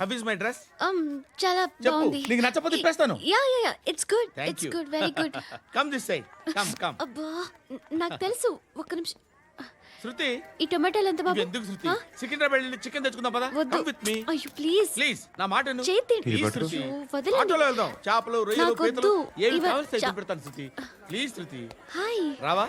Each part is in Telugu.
How is my dress um చాలా చెప్పు. బాగుంది. నీకు నచ్చకపోతే తిప్పేస్తాను. Ya ya ya it's good Thank it's you. Good very good come this side come come అబ్బా న- నాకు తెలుసు. ఒక్క నిమిషం. శృతి. ఈ టొమాటోలు ఎంత బాబు? ఎందుకు శృతి? ఆ? సికింద్రాబాద్ వెళ్ళి చికెన్ తెచ్చుకుందాం పదా? వద్దు. కమ్ విత్ మీ అయ్యో ప్లీజ్ ప్లీజ్ నా మాట విను. చేతి Please, శృతి. అయ్యో, వదలండి. ఆటోలో వెళ్దాం. చేపలు రొయ్యలు నాకు పీతలు వద్దు. ఏమి ఇవ- కావాలి చా- పెడతాను శృతి. Please Shruti. హాయ్ రావా?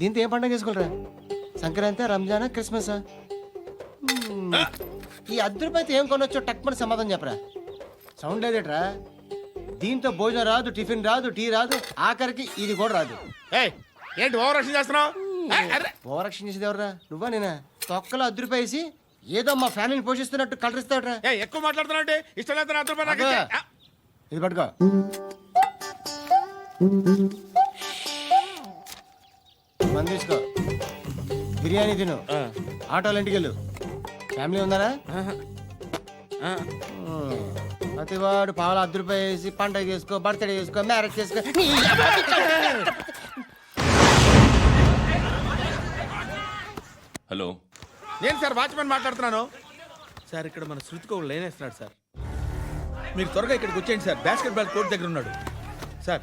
దీంతో ఏ పండుగ చేసుకోలేరా సంక్రాంతి రంజానా క్రిస్మస్? ఈ రూపాయలతో ఏం కొనొచ్చో టక్మని సమాధానం చెప్పరా. సౌండ్ లేదేట్రా? దీంతో భోజనం రాదు టిఫిన్ రాదు టీ రాదు ఆఖరికి ఇది కూడా రాదు. ఏయ్ ఏంటి ఓవర్ రక్షణ చేస్తున్నావు. ఓవరక్షణ చేసేది ఎవరా నువ్వా నేనా? తొక్కలో వేసి ఏదో మా ఫ్యామిలీని పోషిస్తున్నట్టు కలరిస్తాడ్రా. ఏయ్, ఎక్కువ మాట్లాడుతున్నావు అంటే ఇష్టం లేదు ఇది పట్టుకో. మంది తీసుకో బిర్యానీ తిను. ఆటోలు ఇంటికి వెళ్ళు ఫ్యామిలీ ఉన్నారా మ్మ్. ప్రతివాడు పావులు అర్ధ రూపాయి వేసి పండగ చేసుకో బర్త్డే చేసుకో మ్యారేజ్ చేసుకో. హలో. నేను సార్ వాచ్మెన్ మాట్లాడుతున్నాను? సార్ ఇక్కడ మన శృతికి ఒక లైన్ వేస్తున్నాడు సార్. మీరు త్వరగా ఇక్కడికి వచ్చేయండి సార్. బాస్కెట్ బాల్ కోర్ట్ దగ్గర ఉన్నాడు. సార్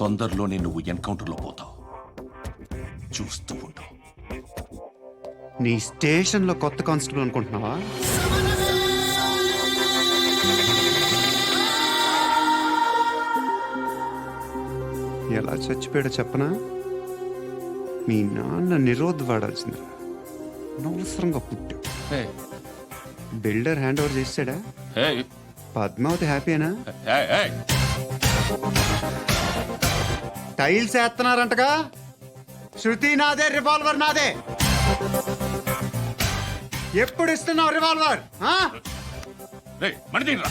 తొందరలోనే నువ్వు ఎన్కౌంటర్లో పోతావు. చూస్తూ ఉంటావు. నీ స్టేషన్లో కొత్త కానిస్టేబుల్ అనుకుంటున్నావా? ఎలా చచ్చిపోయాడో చెప్పనా? మీ నాన్న నిరోధ్ వాడాల్సింది. అనవసరంగా పుట్టావు. బిల్డర్ హ్యాండ్ ఓవర్ చేసాడా పద్మావతి హ్యాపీనా? టైల్స్ వేస్తున్నారంటగా? శృతి నాదే రివాల్వర్ నాదే. ఎప్పుడు ఇస్తున్నావు రివాల్వర్ మణిదీన్ రా.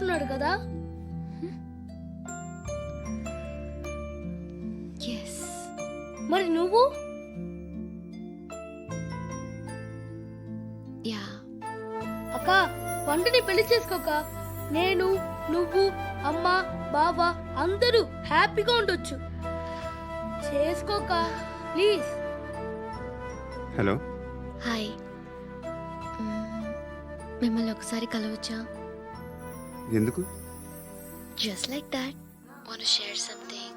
చేస్తున్నాడు కదా. ఎస్ మరి నువ్వు? యా అక్క పండుని పెళ్ళి చేసుకోక నేను నువ్వు అమ్మ బావ అందరూ హ్యాపీగా ఉండొచ్చు. చేసుకోక ప్లీజ్. హలో. హాయ్ మిమ్మల్ని ఒకసారి కలవచ్చా? ఎందుకు? Just like that wanna share something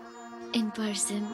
in person